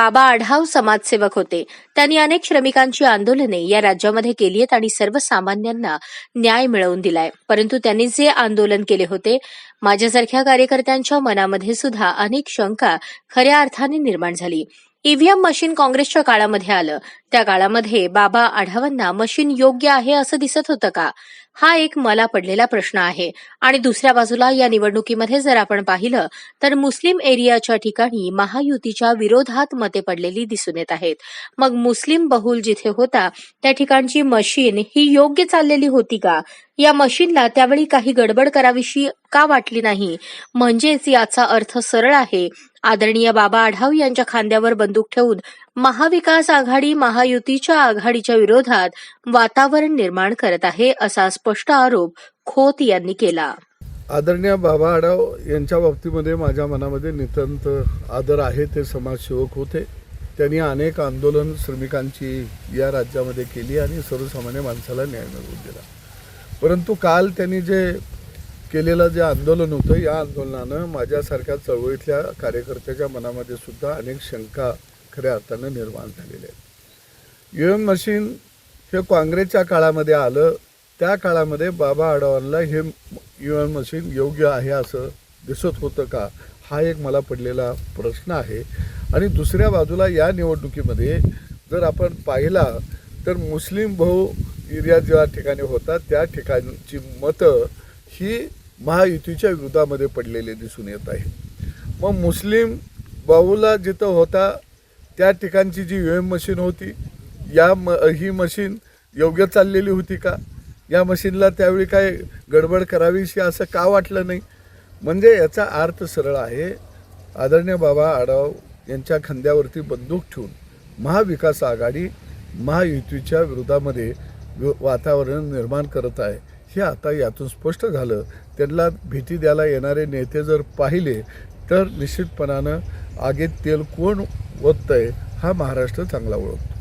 बाबा आढाव समाजसेवक होते. त्यांनी अनेक श्रमिकांची आंदोलने या राज्यामध्ये केली आहेत आणि सर्वसामान्यांना न्याय मिळवून दिलाय. परंतु त्यांनी जे आंदोलन केले होते माझ्यासारख्या कार्यकर्त्यांच्या मनामध्ये सुद्धा अनेक शंका खऱ्या अर्थाने निर्माण झाली. ईव्हीएम मशीन काँग्रेसच्या काळामध्ये आलं. त्या काळामध्ये बाबा आढावांना मशीन योग्य आहे असं दिसत होतं का? हा एक मला पडलेला प्रश्न आहे. आणि दुसऱ्या बाजूला या निवडणुकीमध्ये जर आपण पाहिलं तर मुस्लिम एरियाच्या ठिकाणी महायुतीच्या विरोधात मते पडलेली दिसून येत आहेत. मग मुस्लिम बहुल जिथे होता त्या ठिकाणची मशीन ही योग्य चाललेली होती का? या मशीनला त्यावेळी काही गडबड करावीशी का वाटली नाही? म्हणजेच याचा अर्थ सरळ आहे. आदरणीय बाबा आढाव यांच्या खांद्यावर बंदूक ठेवून महाविकास आघाडी महायुतीच्या आघाडीच्या विरोधात वातावरण निर्माण करत आहे असा स्पष्ट आरोप खोत यांनी केला. आदरणीय बाबा आढाव यांच्या बाबतीमध्ये माझ्या मनामध्ये नितांत आदर आहे ते समाजसेवक होते. त्यांनी अनेक आंदोलन श्रमिकांची या राज्यामध्ये केली आणि सर्वसामान्य माणसाला न्याय मिळवून दिला. परंतु काल त्यांनी जे केलेलं जे आंदोलन होतं या आंदोलनानं माझ्यासारख्या चळवळीतल्या कार्यकर्त्याच्या मनामध्ये सुद्धा अनेक शंका खऱ्या अर्थानं निर्माण झालेले आहेत. यू एम मशीन हे काँग्रेसच्या काळामध्ये आलं. त्या काळामध्ये बाबा आडवांना हे यू एम मशीन योग्य आहे असं दिसत होतं का? हा एक मला पडलेला प्रश्न आहे. आणि दुसऱ्या बाजूला या निवडणुकीमध्ये जर आपण पाहिला तर मुस्लिम भाऊ एरिया ज्या ठिकाणी होता त्या ठिकाणची मतं ही महायुतीच्या विरोधामध्ये पडलेले दिसून येत आहे. मग मुस्लिम बाहूला जिथं होता त्या ठिकाणची जी यू एम मशीन होती या म ही मशीन योग्य चाललेली होती का? या मशीनला त्यावेळी काय गडबड करावीशी असं का वाटलं नाही? म्हणजे याचा अर्थ सरळ आहे. आदरणीय बाबा आढाव यांच्या खांद्यावरती बंदूक ठेवून महाविकास आघाडी महायुतीच्या विरोधामध्ये वातावरण निर्माण करत आहे. हे आता यातून स्पष्ट झालं. त्यांना भीती द्यायला येणारे नेते जर पाहिले तर निश्चितपणानं आगीत तेल कोण ओततंय हा महाराष्ट्र चांगला ओळखतो.